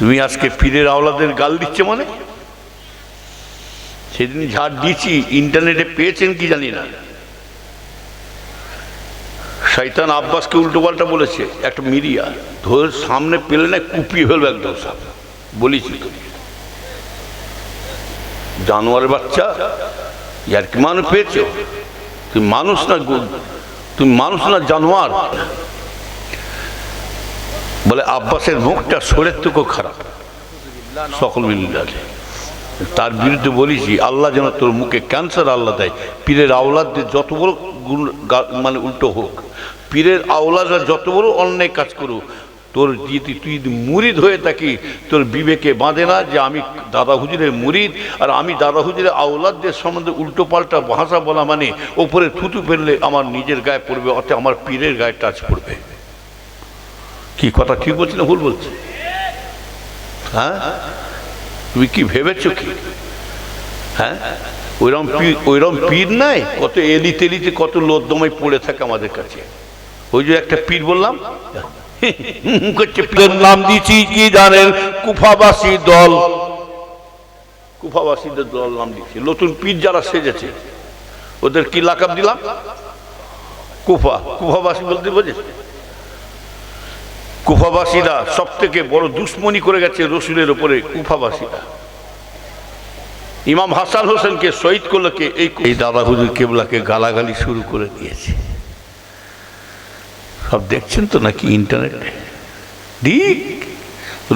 তুমি আজকে পীরের আওলাদের গাল দিচ্ছে মানে? সেদিন ঝাড় দিয়েছি, ইন্টারনেটে পেয়েছেন কি জানি না। শৈতান আব্বাসকে উল্টো পাল্টা বলেছে, একটা মিডিয়া, ধরে সামনে পেলে না কুপিয়ে ফেলবে একদম সব। বলেছি তো। জানোয়ারের বাচ্চা, ইয়ার কি মানুষ পেয়েছ? তুমি মানুষ না তুমি মানুষ না জানোয়ার? বলে, আব্বাসের মুখটা সোরের থেকেও খারাপ। সকল মিলিয়ে তার বিরুদ্ধে বলেছি আল্লাহ যেন তোর মুখে ক্যান্সার আল্লাহ দেয়। পীরের আওলাদদের যত বড় গুণ- মানে উল্টো হোক, পীরের আওলাদরা যত বড় অন্যায় কাজ করুক, তোর যদি তুই মুরিদ হয়ে থাকি, তোর বিবেকে বাঁধে না যে, আমি দাদা হুজুরের মুরিদ আর আমি দাদা হুজুরের আওলাদদের সম্বন্ধে উল্টো পাল্টা ভাষা বলা মানে ওপরে থুতু ফেললে আমার নিজের গায়ে পড়বে, অর্থাৎ আমার পীরের গায়ে টাচ পড়বে কি কথা ঠিক বলছি না ভুল বলছি? হ্যাঁ? তুমি কি ভেবেছো কি? হ্যাঁ? ওইরকম পীর ওইরকম পীর নাই? কত এলি তেলিতে কত লোদ্দমাই পড়ে থাকে আমাদের কাছে। ওই যে একটা পীর বললাম করছে পীরের নাম দিয়েছি কি জানেন? কুফাবাসী দল। কুফাবাসীদের দল নাম দিয়েছি। নতুন পীর যারা সেজেছে ওদের কি লাকাব দিলাম? কুফা। কুফাবাসী বলতে বোঝে কুফাবাসীরা সব থেকে বড় দুশ্মনী করে গেছে রসুলের ওপরে কুফাবাসীরা ইমাম হাসান হোসেনকে শহীদ করল কে? এই এই দাদা হুজুর কেবলাকে গালাগালি শুরু করে দিয়েছে। সব দেখছেন তো নাকি ইন্টারনেটে? ঠিক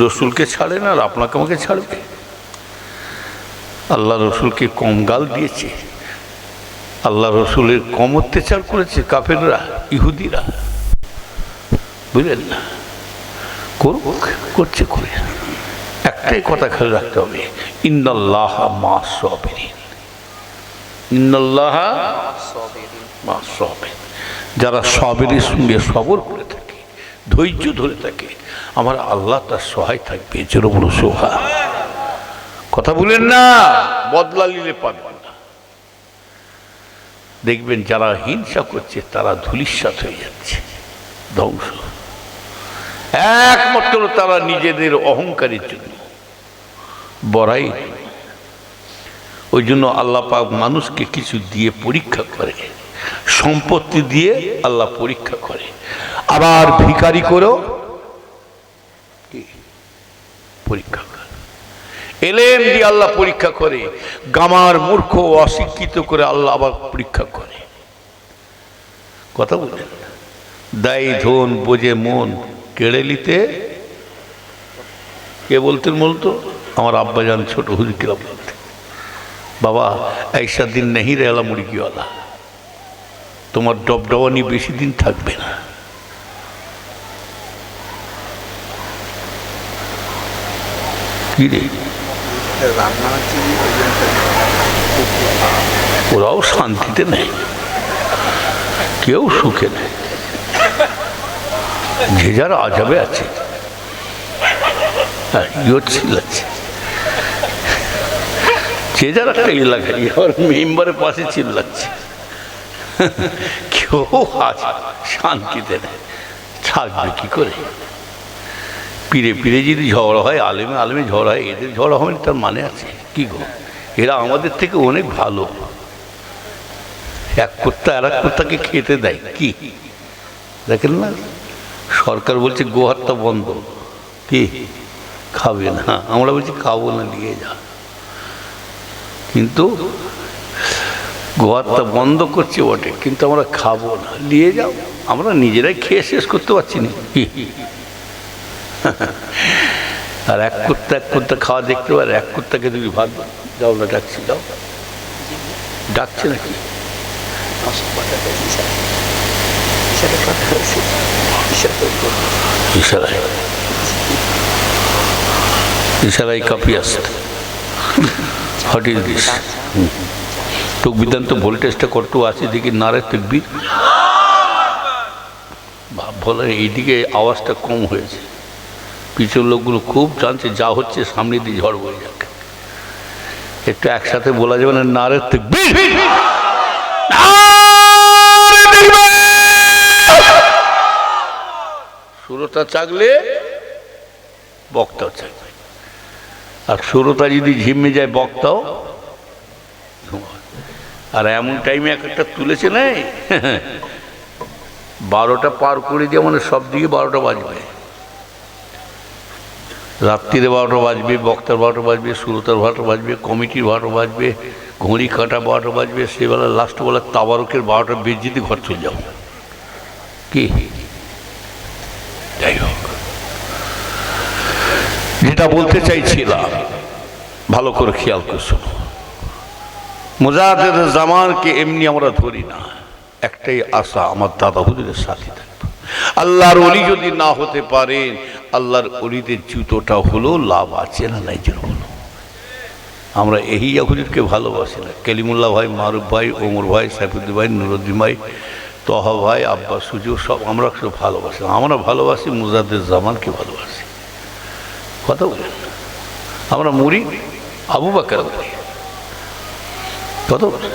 রসুলকে ছাড়ে না আর আপনাকে আমাকে ছাড়বে? আল্লাহ রসুলকে কম গাল দিয়েছে। আল্লাহ রসুলের কম অত্যাচার করেছে কাফেররা, ইহুদিরা। বুঝলেন না? করুক, করছে করে একটাই কথা খেয়াল রাখতে হবে, ইন্নাল্লাহ মা সবেরিন। ইন্নাল্লাহ মা সবেরিন। যারা সবেরের সঙ্গে সবর করে থাকে, ধৈর্য ধরে থাকে, আমার আল্লাহ তার সহায় থাকবে জোর বড় সোহা। কথা বলেন না, বদলা নিলে পারবেন না। দেখবেন যারা হিংসা করছে, তারা ধুলিস্বাত হয়ে যাচ্ছে। ধ্বংস। একমাত্র তারা নিজেদের অহংকারের জন্য। বড়াই ওই জন্য আল্লাহ পাক মানুষকে কিছু দিয়ে পরীক্ষা করে। সম্পত্তি দিয়ে আল্লাহ পরীক্ষা করে। আবার ভিখারি করেও পরীক্ষা করে। এলেম দিয়ে আল্লাহ পরীক্ষা করে। গামার মূর্খ অশিক্ষিত করে আল্লাহ আবার পরীক্ষা করে। কথা বলেন দায়ী ধন, বোঝে মন কেড়ে নিতে কে বলতেন বলতো আমার আব্বাজান ছোট হুজুরকিরা বলতে বাবা ऐसा দিন নেই রেলা মুরগিওয়ালা। তোমার ডবডবানি বেশি দিন থাকবে না। ওরাও শান্তিতে নেই। কেউ সুখে নেই। যার আজাবে আছে। ইয়ে চিল্লাচ্ছে যে যার একটা এলাকায় ওর মেম্বারের পাশে চিল্লাচ্ছে কেউ আজ শান্তিতে নেই। থাকবে কি করে? পিড়ে পিড়ে যদি ঝগড়া হয়, আলেমে আলেমে ঝগড়া হয়, এদের ঝগড়া হবে তার মানে আছে কি গো? এরা আমাদের থেকে অনেক ভালো। এক কুত্তা আর এক কুত্তাকে খেতে দেয়। কি? দেখেন না? সরকার বলছে গোহত্যা বন্ধ। কি? খাবে না। আমরা বলছি, খাব না নিয়ে যা। কিন্তু গোহত্যা বন্ধ করছে বটে, কিন্তু আমরা খাব না নিয়ে যাও। আমরা নিজেরাই খেয়ে শেষ করতে পারছি না। আর এক কুত্তা এক কুত্তা খাওয়া দেখতে পারে, এক কুত্তাকে তুমি ভাত যাও না, ডাকছি, যাও। ডাকছে নাকি? ইশারায়। ইশারায়। কাপি আসছে। হোয়াট ইজ দিস তো ভোল্টেজটা কত আছে দেখি নারে তকবির ভাব বলে এইদিকে আওয়াজটা কম হয়েছে। পিছনের লোকগুলো খুব জানছে, যা হচ্ছে সামনে দিয়ে ঝড় বয়ে যাক একটু একসাথে বলা যাবে না, নারে তকবির সুরতা চাগলে বক্তা চাগবে আর শ্রোতা যদি ঝিমে যায়, বক্তাও আর এমন টাইমে এক একটা তুলেছে নাই বারোটা পার করে দিয়ে মানে সব দিকে বারোটা বাজবে। রাত্রিরে বারোটা বাজবে, বক্তার বারোটা বাজবে, শ্রোতার বারোটা বাজবে, কমিটির বারোটা বাজবে ঘড়ি কাটা বারোটা বাজবে, সেবেলা লাস্ট বেলা তাবারকের বারোটা বেজে দিয়ে ঘর চলে যাও। কি যাই হোক যেটা বলতে চাইছিলাম, ভালো করে খেয়াল করে শোনো। মুজাহিদের জামানকে এমনি আমরা ধরি না, একটাই আশা আমার দাদা হুজুরের সাথে থাকবে। আল্লাহর অলি যদি না হতে পারেন আল্লাহর অলিদের জুতোটা হলো লাভ আছে না নাই যেন হলো আমরা এই হুজুরকে ভালোবাসি না। কেলিমুল্লাহ ভাই, মারুফ ভাই, ওমর ভাই, সাইফুদ্দিন ভাই, নুরুদ্দিন ভাই, তহা ভাই, আব্বাস সুজু সব আমরা সব ভালোবাসি। আমরা ভালোবাসি মুজাদের জামানকে ভালোবাসি। কথা বলেন? আমরা মুড়ি, আবু বাকার বলি। কথা বলেন?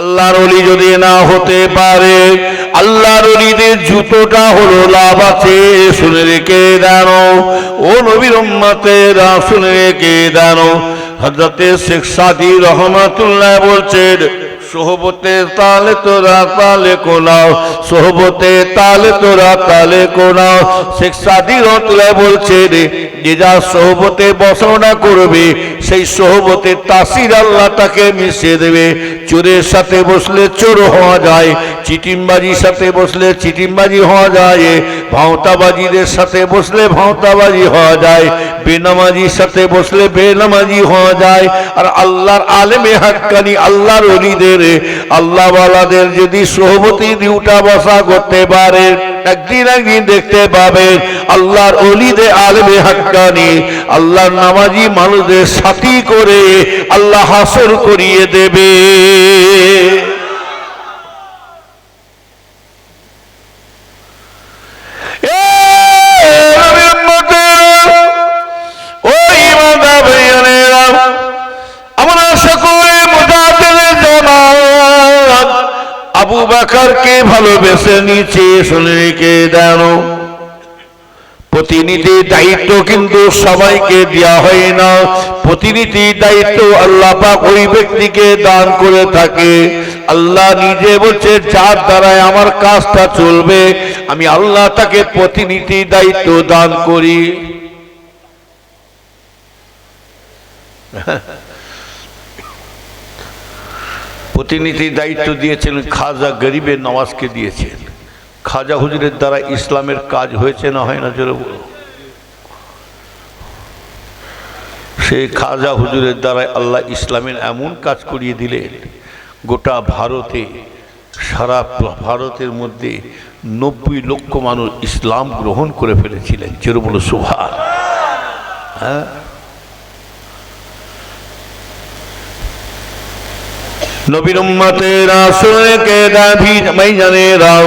আল্লাহর অলি যদি না হতে পারে, আল্লাহর অলিদের জুতোটা হলো লাভ আছে, শুনে রেখে দানো ও নবীর উম্মতেরা, শুনে রেখে দানো হজরতে শেখ সাদি রহমাতুল্লাহ বলছেন সোহবতে তালে তোরা তালে কোনাও সোহবতে তালে তোরা তালে কোনাও। শেখ সাদি রহমাতুল্লাহ বলছেন যে যা সোহবতে বসনা করবে, সেই সোহবতে তাসির আল্লাহ তাকে মিশিয়ে দেবে। চোরের সাথে বসলে চোর হওয়া যায়, চিটিমবাজির সাথে বসলে চিটিমবাজি হওয়া যায়, ভাঁওতাবাজিদের সাথে বসলে ভাঁওতাবাজি হওয়া যায়, বেনামাজির সাথে বসলে বেনামাজি হওয়া যায়। আর আল্লাহর আলেমে হাক্কানি আল্লাহর অলিদের, আল্লাহওয়ালাদের যদি সোহবতি দিউটা বসা করতে পারে একদিন একদিন দেখতে পাবেন আল্লাহর অলিদে আলমে হাক্কানি, আল্লাহর নামাজি মানুষদের সাথী করে আল্লাহ হাসর করিয়ে দেবে। নিচে শুনে রেখে দেন। প্রতিনিধি দায়িত্ব কিন্তু সবাইকে দেওয়া হয় না। প্রতিনিধি দায়িত্ব আল্লাহ পাক ওই ব্যক্তিকে দান করে থাকে। আল্লাহ নিজে বলছে, যার দ্বারায় আমার কাজটা চলবে, আমি আল্লাহ তাকে প্রতিনিধি দায়িত্ব দান করি। প্রতিনিধি দায়িত্ব দিয়েছেন, খাজা গরিবের নওয়াজকে দিয়েছেন। খাজা হুজুরের দ্বারা ইসলামের কাজ হয়েছে না হয় না, জোরে বলো সেই খাজা হুজুরের দ্বারা আল্লাহ ইসলামের এমন কাজ করিয়ে দিলেন, গোটা ভারতে, সারা ভারতের মধ্যে নব্বই লক্ষ মানুষ ইসলাম গ্রহণ করে ফেলেছিলেন, জোরে বলো সুভা হ্যাঁ? নবীর উম্মতেরা শুনে কে দাবি মাই জানে রাও।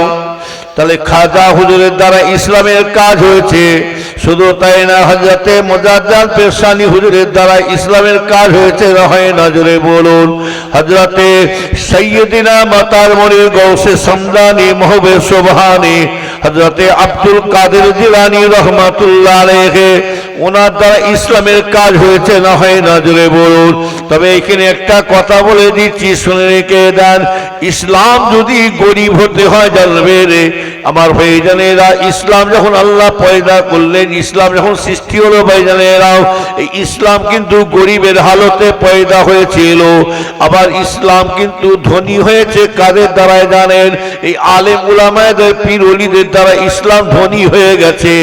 তাহলে খাজা হুজুরের দ্বারা ইসলামের কাজ হয়েছে। শুধু তাই না হজরতে মোজাদ্দাল পেশানি হুজুরের দ্বারা ইসলামের কাজ হয়েছে। হয় নজরে বলুন হজরতে সৈয়দিনা মাতার মনির গৌসে সমদানি মহবে সোবহানি হজরতে আব্দুল কাদের জিলানি রহমাতুল্লাহ ওনার দ্বারা ইসলামের কাজ হয়েছে। না হয় নজরে বলুন তবে এখানে একটা কথা বলে দিচ্ছি, শুনে রেখে দেন। ইসলাম যদি গরিব হতে হয় জানবে রে। আমার ভাইজানেরা, ইসলাম যখন আল্লাহ পয়দা করলেন, ইসলাম যখন সৃষ্টি হলো ভাইজানেরাও ইসলাম কিন্তু গরিবের হালতে পয়দা হয়েছিল। আবার ইসলাম কিন্তু ধনী হয়েছে, কাদের দ্বারায় জানেন? এই আলেম উলামায়দের পীর অলিদের দ্বারা ইসলাম ধনী হয়ে গেছে।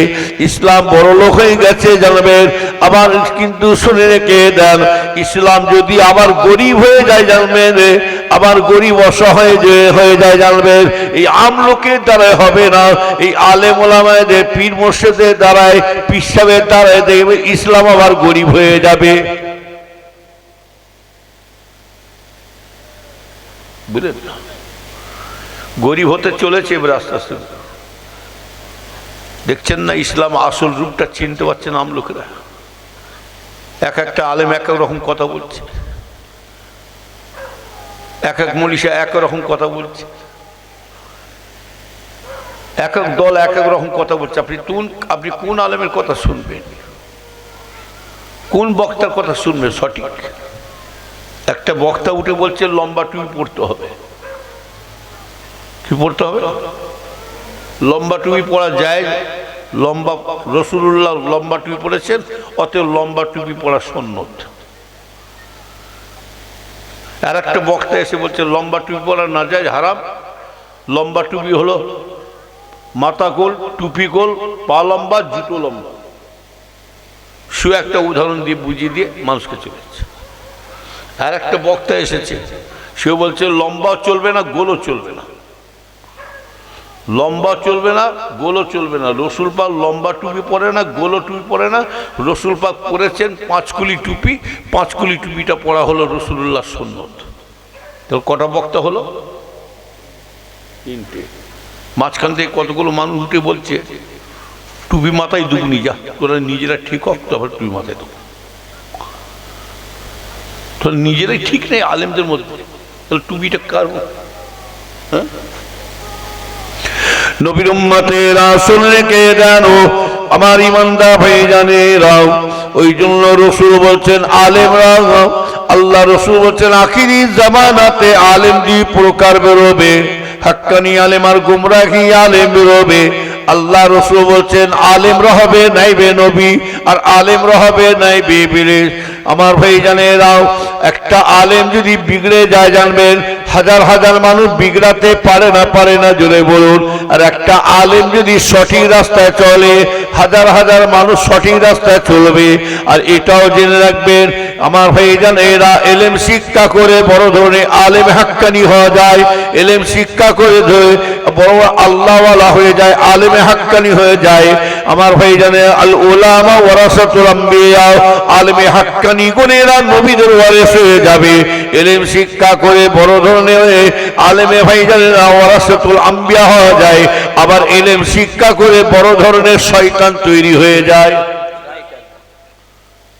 ইসলাম বড় লোক হয়ে গেছে, জানবেন? আবার কিন্তু শুনে রেখে দেন, ইসলাম যদি আবার গরিব হয়ে যায় জানবেন আবার গরিব অসহায় যে হয়ে যায় জানবেন এই আমলোকের দ্বারাই হবে না। এই আলেম ওলামায়দের পীর মোর্শেদের দ্বারাই পিসাবের দ্বারাই দেখবে ইসলাম আবার গরিব হয়ে যাবে। বুঝলেন গরিব হতে চলেছে এবার আস্তে আস্তে। দেখছেন না ইসলাম আসল রূপটা চিনতে পারছেন আম লোকেরা? এক একটা আলেম এক এক রকম কথা বলছে। এক এক মনীষা এক রকম কথা বলছে। এক এক দল এক এক রকম কথা বলছে। আপনি কোন আপনি কোন আলেমের কথা শুনবেন? কোন বক্তার কথা শুনবেন? সঠিক। একটা বক্তা উঠে বলছে, লম্বা টুপি পড়তে হবে। কি পড়তে হবে? লম্বা টুপি পড়া যায় লম্বা রসুল্লাহ লম্বা টুপি পরেছেন, অতএব লম্বা টুপি পরা সন্ন্যত। আর একটা বক্তা এসে বলছে, লম্বা টুপি পরা না যায়, হারাম। লম্বা টুপি হলো মাথা গোল টুপি গোল পা লম্বা, জুতো লম্বা। সু একটা উদাহরণ দিয়ে বুঝিয়ে দিয়ে মানুষকে চলেছে আর একটা বক্তা এসেছে সে বলছে লম্বা চলবে না, গোলও চলবে না। লম্বা চলবে না, গোলও চলবে না। রসুল পাক লম্বা টুপি পরে না, গোলও টুপি পরে না। রসুল পাক পরেছেন পাঁচকুলি টুপি। পাঁচকুলি টুপিটা পরা হলো রসুল্লাহ সন্ন্যত তো কটা বক্তা হলো? তিনটে। মাঝখান থেকে কতগুলো মানুষ উঠে বলছে, টুপি মাথায় দুগুনি যা তোরা নিজেরা ঠিক হোক, তারপর টুপি মাথায় দেবো তোরা নিজেরাই ঠিক নেই, আলেমদের মধ্যে। তাহলে টুপিটা কার হ্যাঁ? নবীর উম্মতেরা শুনলে কে জানো, আমার ইমানদা ভাই জানে রাও। ওই জন্য রসুল বলছেন, আলেম রাও, আল্লাহ রসুল বলছেন, আখিরি জামানাতে আলেম দুই প্রকার বেরোবে। হাক্কানি আলেম আর গুমরাহি আলেম বেরোবে। আল্লাহ রসুল বলছেন, আলেম রহবে নাইবে নবী, আর আলেম রহবে নাইবে বিলে আমার ভাই জানে রাও, একটা আলেম যদি বিগড়ে যায়, জানবেন হাজার হাজার মানুষ বিগড়াতে পারে না পারে না, জোরে বলুন। আর একটা আলেম যদি সঠিক রাস্তায় চলে, হাজার হাজার মানুষ সঠিক রাস্তায় চলবে। আর এটাও জেনে রাখবেন, আমার ভাই জানে, এরা এলেম শিক্ষা করে বড় ধরনের আলেম হাক্কানি হওয়া যায়। এলেম শিক্ষা করে ধরে বড় আল্লাহওয়ালা হয়ে যায়, আলেমে হাক্কানি হয়ে যায়। আমার ভাই জানে আল ওলামা ওয়ারাসাতুল আম্বিয়া। আলেমে হাক্কানি গুণ এরা নবীদের ওয়ারিস হয়ে যাবে। এলেম শিক্ষা করে বড় ধরনের আলেমে ভাই জানে না ওয়ারাসাতুল আম্বিয়া হওয়া যায়। আবার এলেম শিক্ষা করে বড় ধরনের শয়তান তৈরি হয়ে যায়।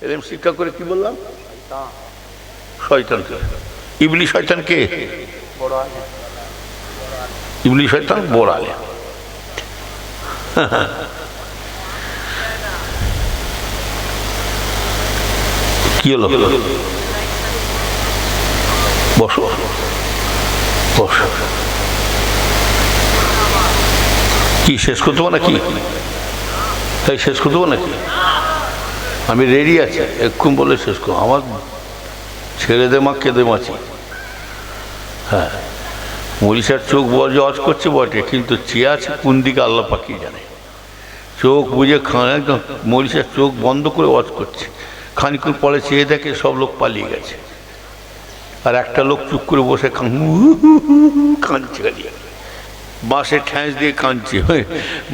এরম শিক্ষা করে কি বললাম? শয়তান ইবলি শয়তান কে? আলেম ইবলি শয়তান বড় আলে কি হলো? বসো। বসো। কি, শেষ করতে পারব নাকি? তাই শেষ করতে পারব নাকি? আমি রেডি আছি, এক্ষুন বলে শেষ করো। আমার ছেড়ে দে মা কেঁদে মাছি। হ্যাঁ। মরিষার চোখ বজে অজ করছে, বটে। কিন্তু চেয়ে আছে, কোন দিকে আল্লাহ পাকি জানে? চোখ বুঝে খান, একদম মরিষার চোখ বন্ধ করে অজ করছে। খানিক্ষণ পরে চেয়ে দেখে সব লোক পালিয়ে গেছে। আর একটা লোক চুপ করে বসে কাঁদছে গালিয়ে বাঁশে ঠ্যাঁস দিয়ে কাঁদছে।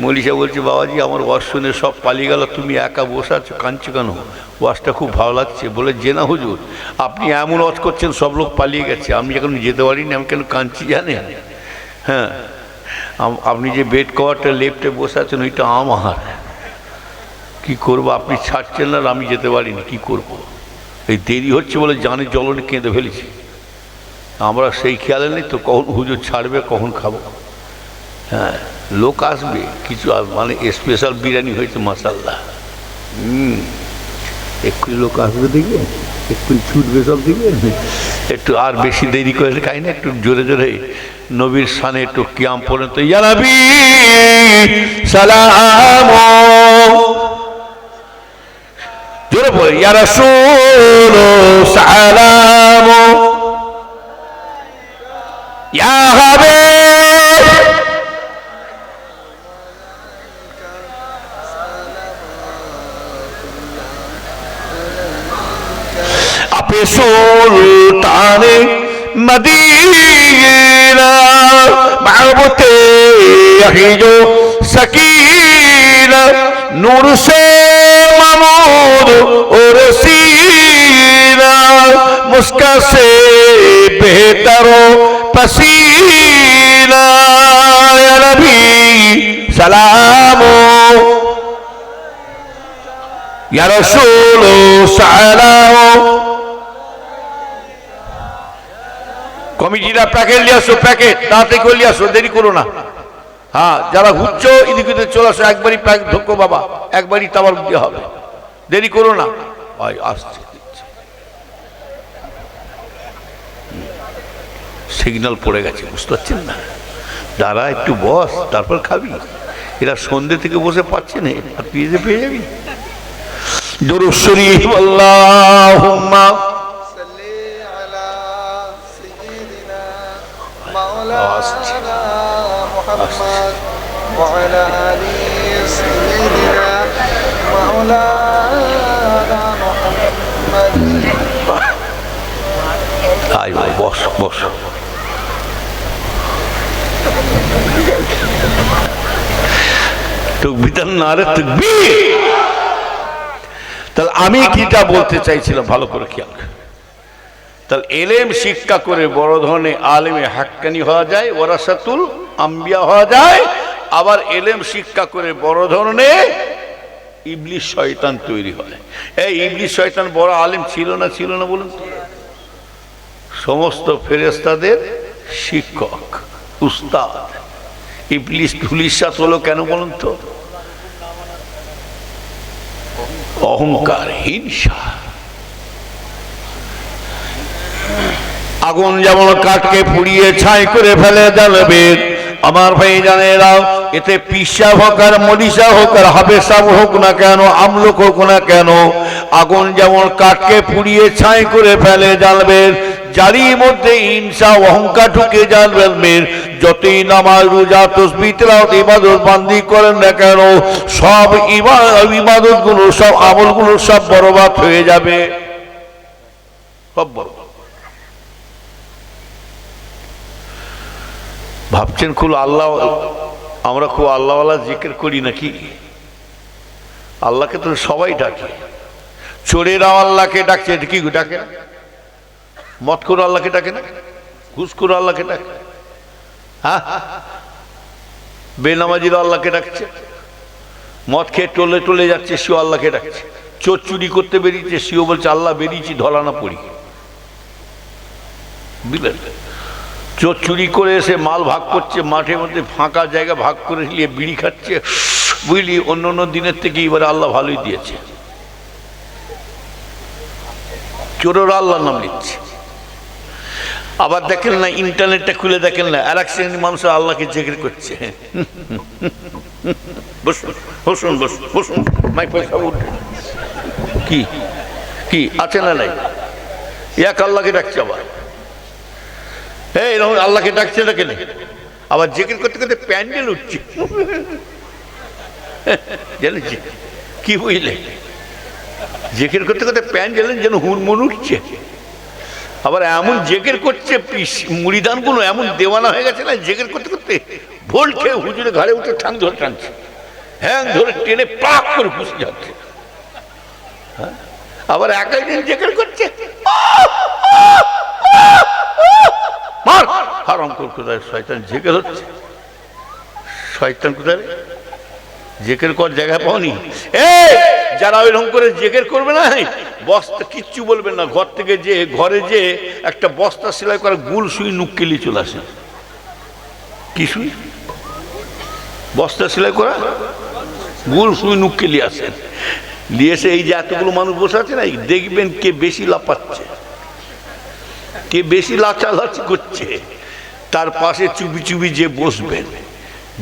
মনীষা বলছে, বাবাজি, আমার ওয়াজ শুনে সব পালিয়ে গেল, তুমি একা বসে আছো, কাঁদছো কেন? ওয়াজটা খুব ভালো লাগছে। বলে, যে না হুজুর, আপনি এমন ওয়াজ করছেন, সব লোক পালিয়ে গেছে। আমি এখন যেতে পারিনি, আমি কেন কাঁদছি জানেন? হ্যাঁ আপনি যে বেড কভারটা লেফটে বসে আছেন, ওইটা আমার। কি করব? আপনি ছাড়ছেন না আমি যেতে পারিনি কি করব। এই দেরি হচ্ছে বলে জানে জলনে কেঁদে ফেলেছি। আমরা সেই খেয়ালে নেই তো কখন হুজুর ছাড়বে কখন খাব? হ্যাঁ লোক আসবে কিছু মানে স্পেশাল বিরিয়ানি হয়েছে মাসাল্লাহ হুম। এক্ষুনি লোক আসবে দেখবে? এক্ষুনি ছুটবে সব দেখবে? একটু আর বেশি দেরি করে খাই না একটু জোরে জোরে নবীর সানে একটু কিয়াম পর্যন্ত ইয়ানাবি সালাম বলে ইয়া রাসূল সালাম ইয়া হাবিব। সুলতানে মদিনা মাহবুতে আহিজো সকিনা নূর সে نور কমিটিরা প্যাকেট নিয়ে আসো, প্যাকেট। তাড়াতাড়ি করে নিয়ে আসো, দেরি করো না। হ্যাঁ যারা ঘুরছো, এদিকে চলে আসো, একবারই প্যাক ঢোকো বাবা, একবারই তাবার দিয়ে হবে। দেরি করো না। আয় আসছে। সিগন্যাল পড়ে গেছে, বুঝতে পারছেন না? দাঁড়া, একটু বস, তারপর খাবি। এরা সন্ধ্যে থেকে বসে পাচ্ছে না, আর তুই পেয়ে যাবি। শরীফ, আল্লাহুম্মা। صل আমি কিটা বলতে চাইছিলাম, ভালো করে খেয়াল তাহলে এলেম শিক্ষা করে বড় ধরনের আলেমে হাক্কানি হওয়া যায় ওরাসাতুল আম্বিয়া হওয়া যায়, আবার এলেম শিক্ষা করে বড় ধরনের ইবলিশ শয়তান তৈরি হয়। এই ইবলিশ শয়তান বড় আলেম ছিল না ছিল না বলুন সমস্ত ফেরেস্তাদের শিক্ষক, উস্তাদ। ইবলিশ পুলিশাত হলো কেন বলুন তো? অহংকার হিংসা আগুন যেমন কাঠকে পুড়িয়ে ছাই করে ফেলে জ্বালবে আমার ভাই জানেরাও এতে পিসা হোক আর মরিসা হোক আর হাবেসাব হোক না কেন, আমলক হোক না কেন, আগুন যেমন কাঠকে পুড়িয়ে ছাই করে ফেলে জ্বালবে যারই মধ্যে হিংসা অহংকার ঢুকে জ্বালবেন যতই নামাজ, রোজা, তসবি, তেলাওয়াত, ইবাদত, বান্দি করেন না কেন, সব ইবাদতগুলো সব আমলগুলো সব বরবাদ হয়ে যাবে। সব বড় ভাবছেন খুব আল্লাহ, আমরা খুব আল্লাহওয়ালা জিকির করি নাকি? আল্লাহকে তো সবাই ডাকে। চোরেরাও আল্লাহকে ডাকছে কি ডাকে? না মত করে আল্লাহকে ডাকে না? ঘুষ করে আল্লাহকে ডাকে? হ্যাঁ? বেনামাজিরা আল্লাহকে ডাকছে। মদ খেয়ে টলে টলে যাচ্ছে, সেও আল্লাহকে ডাকছে। চোর চুরি করতে বেরিয়েছে, সেও বলছে, আল্লাহ বেরিয়েছি ধরা না পড়ি বুঝলেন? চোর চুরি করে এসে মাল ভাগ করছে, মাঠের মধ্যে ফাঁকা জায়গা ভাগ করে নিয়ে বিড়ি খাচ্ছে। বুঝলি, অন্য অন্য দিনের থেকে এবারে আল্লাহ ভালোই দিয়েছে। চোরেরা আল্লাহর নাম নিচ্ছে। আবার দেখেন না, ইন্টারনেটটা খুলে দেখেন না, আর এক শ্রেণির মানুষ আল্লাহকে জেগের করছে। বসুন বসুন বসুন কি? কি? আছে না নাই? এক আল্লাহকে ডাকছে আবার। হ্যাঁ এরকম আল্লাহকে ডাকছে না? কেন আবার জেকের করতে করতে প্যান্ডেল উঠছে। জেনেছি কি বুঝলে জেকের করতে করতে প্যান্ডেল যেন হুড়মুড় উঠছে। আবার এমন জেকের করছে, পিস- মুড়িদানগুলো এমন দেওয়ানা হয়ে গেছে না, জেকের করতে করতে ভোল খেয়ে হুজুরে ঘাড়ে উঠে ঠাং ধরে টানছে। হ্যাঁ ধরে টেনে পাক করে খুশি যাচ্ছে। হ্যাঁ? আবার একাই দিন জেকের করছে মার! হারাম কর কোথায়? শয়তান জেকের হচ্ছে শয়তান কোথায় জেকের কর জায়গা পাওনি। এ যারা ওইরকম করে জেকের করবে না বস্তা কিচ্ছু বলবেন না। ঘর থেকে যে ঘরে যে একটা বস্তা সেলাই করা গুল সুই নুক্কেলি চলে আসে। কি সুই? বস্তা সেলাই করা? গুল সুই নুক্কেলি আসে। নিয়ে এসে এই যে এতগুলো মানুষ বসে আছে না দেখবেন কে বেশি লাপাচ্ছে কে বেশি লাচালাচি করছে, তার পাশে চুপি চুপি যে বসবেন,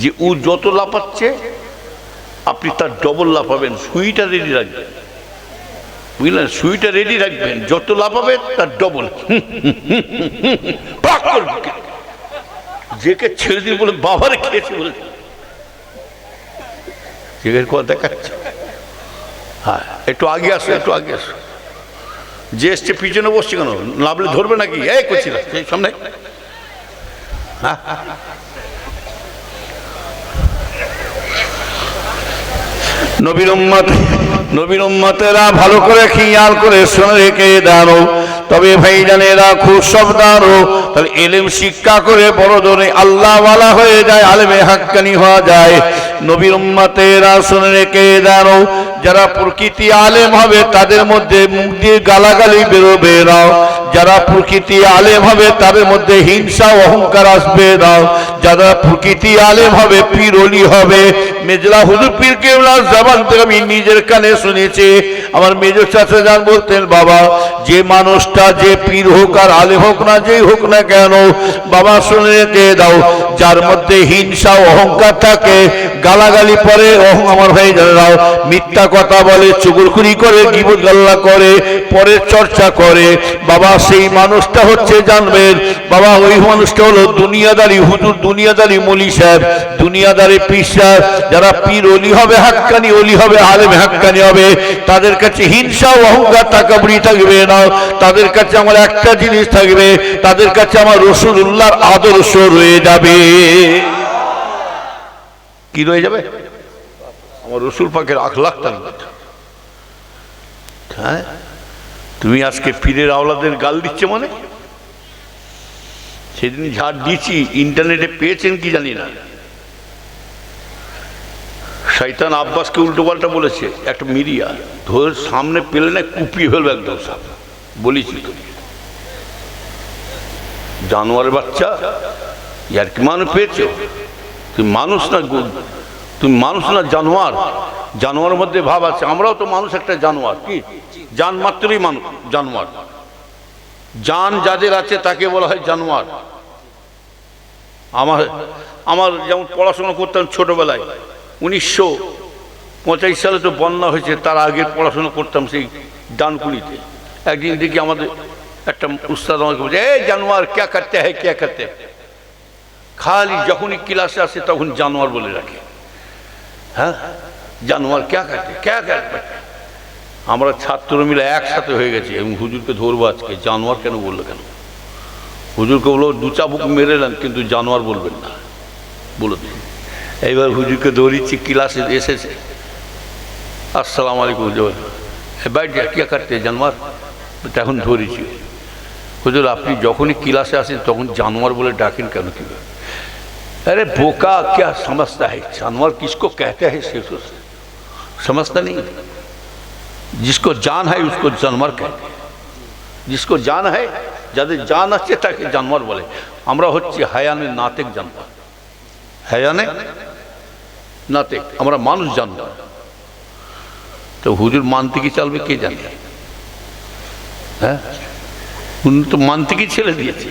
যে ও যত লাপাচ্ছে আপনি তার ডবল লাফাবেন, সুইটা রেডি রাখবেন। বুঝলেন? সুইটা রেডি রাখবেন, যত লাফাবে তার ডবল যেকে ছেড়ে দিয়ে বলে বাবার খেয়েছে বলে। কথা দেখাচ্ছে। হ্যাঁ একটু আগে আসো, একটু আগে আসো। যে এসছে পিছনে বসছে কেন? নাবলে ধরবে নাকি? এই করছি না সামনে নবীর উম্মত, নবীর উম্মতেরা ভালো করে খেয়াল করে শুনে রেখে দাঁড়ো তবে ভাই জানেরা খুব সাবধানো। তাহলে এলেম শিক্ষা করে বড় ধরে আল্লাহওয়ালা হয়ে যায়, আলেমে হাক্কানি হওয়া যায়। নবীর উম্মতেরা শুনে রেখে দাঁড়ো যারা প্রকৃতি আলেম হবে, তাদের মধ্যে মুখ দিয়ে গালাগালি বেরোবে না। যারা প্রকৃতি আলেম হবে, তাদের মধ্যে হিংসা, অহংকার আসবে নাও যারা প্রকৃতি আলেম হবে, পিরলি হবে মেজলা হুজুর পীর কেবলার জবান থেকে আমি নিজের কানে শুনেছি। আমার মেজর চাচা যান বলতেন, বাবা, যে মানুষটা যে পীর হোক আর আলেম হোক না, যেই হোক না কেন, বাবা শুনে রেখে দাও, যার মধ্যে হিংসা, অহংকার থাকে, গালাগালি পরে অহং আমার হয়ে দাও, মিথ্যা কথা বলে চুগুরখুরি করে গিবুর গাল্লা করে, পরে চর্চা করে। বাবা, সেই মানুষটা হচ্ছে জানবেন, বাবা, ওই মানুষটা হলো দুনিয়াদারি হুজুর, দুনিয়াদারি মলি সাহেব, দুনিয়াদারি পীর সাহেব যারা পীর অলি হবে, হাক্কানি অলি হবে, আলেম হাক্কানি হবে, তাদের কাছে হিংসা অহংকার তাকাবড়ি থাকবে না। তাদের কাছে আমার একটা জিনিস থাকবে, তাদের কাছে আমার রসুল্লাহর আদর্শ রয়ে যাবে। কি রয়ে যাবে? আমার রসুল পাকের আখলাখ থাকবে। হ্যাঁ? তুমি আজকে পীরের আওলাদের গাল দিচ্ছে মানে? সেদিন ঝাড় দিয়েছি, ইন্টারনেটে পেয়েছেন কি জানি না। শৈতান আব্বাসকে উল্টো পাল্টা বলেছে, একটা মিডিয়া, ধরে সামনে পেলে না কুপিয়ে ফেলবে একদম সব। বলেছি জানোয়ারের বাচ্চা, ইয়ার কি মানুষ পেয়েছ? তুমি মানুষ না তুমি মানুষ না জানোয়ার? জানোয়ারের মধ্যে ভাব আছে, আমরাও তো মানুষ একটা জানোয়ার, কি? জান মাত্রই মানুষ জানোয়ার। জান যাদের আছে তাকে বলা হয় জানোয়ার। আমার আমার যেমন পড়াশোনা করতাম ছোটবেলায় উনিশশো পঁচাশি সালে তো বন্যা হয়েছে, তার আগে পড়াশোনা করতাম সেই ডানকুনিতে। একদিন দেখি আমাদের একটা উস্তাদ আমাকে বলছে, এই জানোয়ার, ক্যা করতে হ্যাঁ ক্যা করতে? খালি যখনই ক্লাসে আসে তখন জানোয়ার বলে রাখে। হ্যাঁ জানোয়ার, ক্যা করতে? ক্যা করতে? আমরা ছাত্র মিলে একসাথে হয়ে গেছি। এবং হুজুরকে ধরবো আজকে। জানোয়ার কেন বলল কেন? হুজুরকে বলল, দু চাবুক মেরে নেন, কিন্তু জানোয়ার বলবেন না। বলে দিন এইবার হুজুরকে দৌড়িচ্ছি ক্লাসে এসেছে আসসালাম আলাইকুম হুজুর বাইট যা কে করতে জানোয়ার তখন ধরেছি হুজুর আপনি যখনই ক্লাসে আসেন তখন জানোয়ার বলে ডাকেন কেন কি अरे बोका क्या समझता है जानवर किसको कहते हैं से तो समझता नहीं जिसको जान है उसको जानवर कहते हैं जिसको जान है যাদের জান আছে তাকে জানোয়ার বলে আমরা হচ্ছি হায়ানে নাতেক জানোয়ার হায়ানে নাতেক আমরা মানুষ জানোয়ার তো হুজুর মানতে কি চালবে, কে জানে হ্যাঁ? উনি তো মানতে কি ছেড়ে দিয়েছে।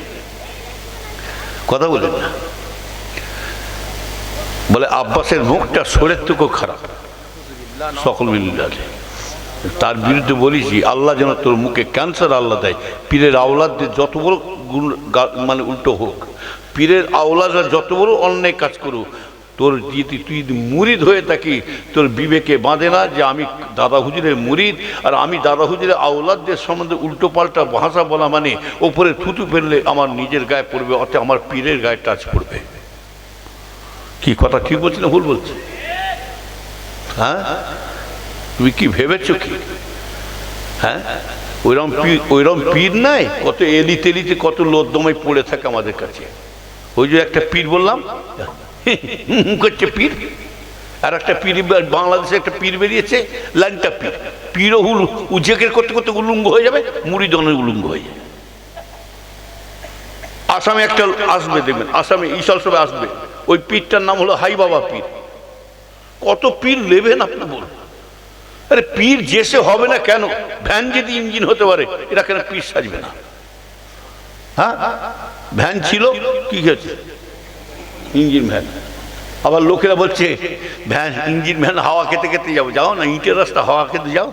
কথা বলেন না। বলে, আব্বাসের মুখটা সোরের থেকেও খারাপ। সকল মিলিয়ে তার বিরুদ্ধে বলেছি আল্লাহ যেন তোর মুখে ক্যান্সার আল্লাহ দেয়। পীরের আওলাদদের যত বড় গুণ মানে উল্টো হোক, পীরের আওলাদরা যত বড় অন্যায় কাজ করুক তোর যদি তুই মুরিদ হয়ে থাকি, তোর বিবেকে বাঁধে না যে আমি দাদা হুজুরের মুরিদ, আর আমি দাদা হুজুরের আওলাদদের সম্বন্ধে উল্টো পাল্টা ভাষা বলা মানে ওপরে থুতু ফেললে আমার নিজের গায়ে পড়বে, অর্থাৎ আমার পীরের গায়ে টাচ পড়বে। কি কথা ঠিক বলছি না ভুল বলছি? হ্যাঁ? তুমি কি ভেবেছো কি? হ্যাঁ? ওইরকম ওইরকম পীর নাই? কত এলি তেলিতে কত লোদ্দমাই পড়ে থাকে আমাদের কাছে। ওই যে একটা পীর বললাম? করছে পীর। আর একটা পীর বাংলাদেশে একটা পীর বেরিয়েছে লাইনটা পীর। পীরও হুল উজেকের করতে করতে উলুঙ্গ হয়ে যাবে মুড়ি দনের উলুঙ্গ হয়ে যাবে। আসামে একটা আসবে, দেখবেন, আসামে ইশাল সবে আসবে। ওই পীরটার নাম হলো হাই বাবা পীর। কত পীর নেবেন আপনি বলুন। আরে পীর যেসে হবে না কেন? ভ্যান যদি ইঞ্জিন হতে পারে, এরা কেন পীর সাজবে না? হ্যাঁ? ভ্যান ছিল, কি হয়েছে ইঞ্জিন ভ্যান। আবার লোকেরা বলছে, ভ্যান, ইঞ্জিন ভ্যান, হাওয়া খেতে খেতে যাব। যাও না, ইটের রাস্তা, হাওয়া খেতে যাও।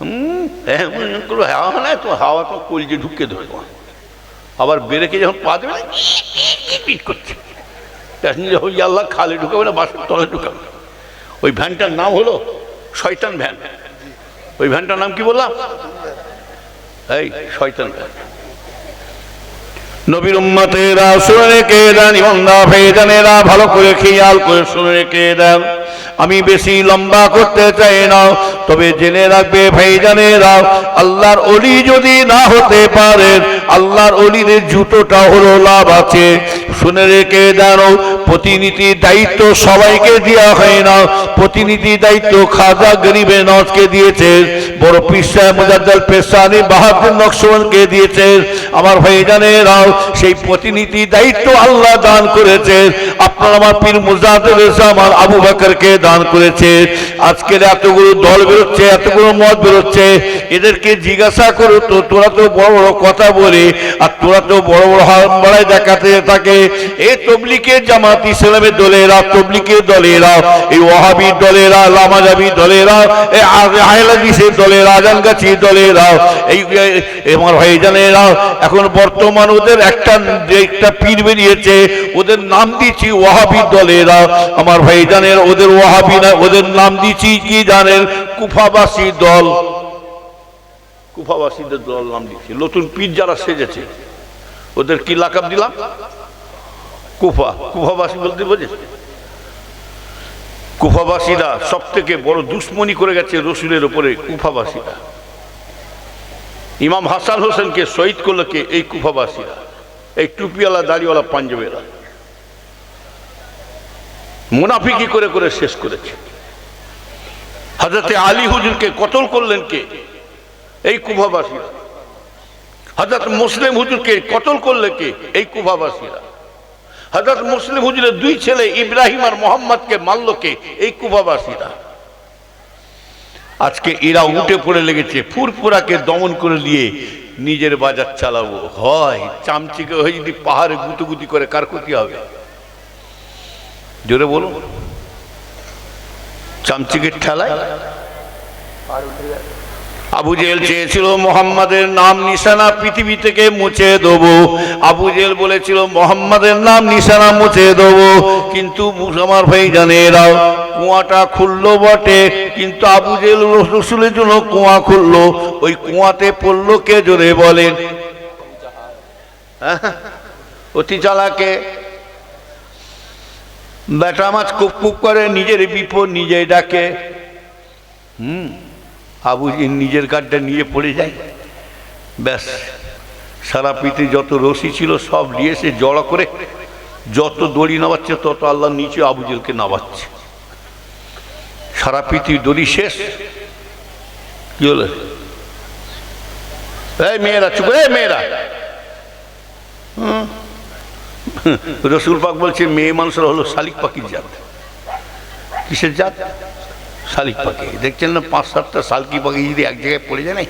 হুম এমন হাওয়া না তো, হাওয়া তো কলজে ঢুকে ধরে আবার বেরেকে যখন পা দেবে পিট করছে। হয়ে আল্লাহ, খালে ঢুকাবে না, বাসের তলে ঢুকাবে ওই ভ্যানটার নাম হলো শয়তান ভ্যান। ওই ভ্যানটার নাম কি বললাম? এই, শয়তান ভ্যান। নবীর উম্মতেরা শুনে রেখে দেন ইমন্দা ভেজানেরা ভালো করে খেয়াল করে শুনে রেখে দেন। আমি বেশি লম্বা করতে চাই না, তবে জেনে রাখবে ভাইজানেরা, আল্লাহর অলি যদি না হতে পারেন আল্লাহর অলিদের জুতোটা হলো লাভ আছে। শুনে রেখে জানো প্রতিনিধি দায়িত্ব সবাইকে দেওয়া হয় না। প্রতিনিধি দায়িত্ব খাজা গরিবে নজকে দিয়েছে, বড় পিসা মুজাদ্দাল পেশানি বাহাদুর নকশবনকে দিয়েছে। আমার ভাইজানেরাও সেই প্রতিনিধি দায়িত্ব আল্লাহ দান করেছে। আপনার আমার পীর মুজাদুল ইসলাম আবু বাকরকে দান করেছে। আজকের এতগুলো দল বেরোচ্ছে, এতগুলো মত বেরোচ্ছে। এদেরকে জিজ্ঞাসা করো তো, তোরা তো বড় বড় কথা বলে, আর তোরা তো বড় বড় হাড়ায় দেখাতে থাকে। এই তবলিকের জামাত ইসলামের দলেরা তবলিকের দলেরা, এই ওহাবি দলেরা, লামাজাবি দলেরা, এই আহলাদিসের দলেরা আজানগাছির দলেরা, এই আমার ভাইজানেরা, এখন বর্তমান ওদের একটা একটা পীর বেরিয়েছে, ওদের নাম দিচ্ছি ওয়াহাবি দলেরা। আমার ভাইজানের, ওদের ওয়াহাবি ওদের নাম কি জানেন? কুফাবাসী দল। কুফাবাসীদের দল নাম নতুন যারা সেজেছে, ওদের কি লাকাব দিলাম? কুফা। কুফাবাসী বলতে বোঝে কুফাবাসীরা সব থেকে বড় দুশ্মনী করে গেছে রসুলের উপরে, কুফাবাসীরা। ইমাম হাসান হোসেনকে শহীদ করল কে? এই কুফাবাসীরা। এই টুপিওয়ালা, দাড়িওয়ালা পাঞ্জাবেরা। মুনাফিকি করে করে শেষ করেছে। হজরতে আলী হুজুরকে কতল করলেন কে? এই কুফাবাসীরা হজরত মুসলিম হুজুরকে কতল করলে কে? এই কুফাবাসীরা হজরত মুসলিম হুজুরের দুই ছেলে ইব্রাহিম আর মোহাম্মদকে মারল কে? এই কুফাবাসীরা আজকে এরা উঠে পড়ে লেগেছে ফুরফুরাকে দমন করে দিয়ে নিজের বাজার চালাবো। হয় চামচিকে হয়ে যদি পাহাড়ে গুতুগুতি করে কার ক্ষতি হবে? জোরে বলুন। চামচিকের ঠেলায়? আবু জেল চেয়েছিল মোহাম্মদের নাম নিশানা পৃথিবী থেকে মুছে দেব। আবু জেল বলেছিল, মোহাম্মদের নাম নিশানা মুছে দেব। কিন্তু আমার ভাই জানে, এরাও কুয়াটা খুললো বটে। কিন্তু আবু জেল রসুলের জন্য কুয়া খুললো। ওই কুয়াতে পড়ল কে জোরে বলেন? হ্যাঁ? অতি চালাকে। বেটা মাছ কুপ কুপ করে, নিজের বিপদ নিজেই ডাকে। হুম, আবু নিজের কাঠটা নিয়ে পড়ে যায়। ব্যাস, সারা পৃথিবী যত রশি ছিল সব নিয়ে এসে জড়ো করে, যত দড়ি নামাচ্ছে, তত আল্লাহ নিচে আবুজেলকে নামাচ্ছে। সারা পৃথিবী দড়ি শেষ। কি হলো? এই মেয়েরা, চুপ এই মেয়েরা। হুম। রসুল পাক বলছে, মেয়ে মানুষরা হলো শালিক পাখির জাত। কিসের জাত? শালিক পাখি। দেখছেন না, পাঁচ সাতটা শালকি পাখি যদি এক জায়গায় পড়ে যায় না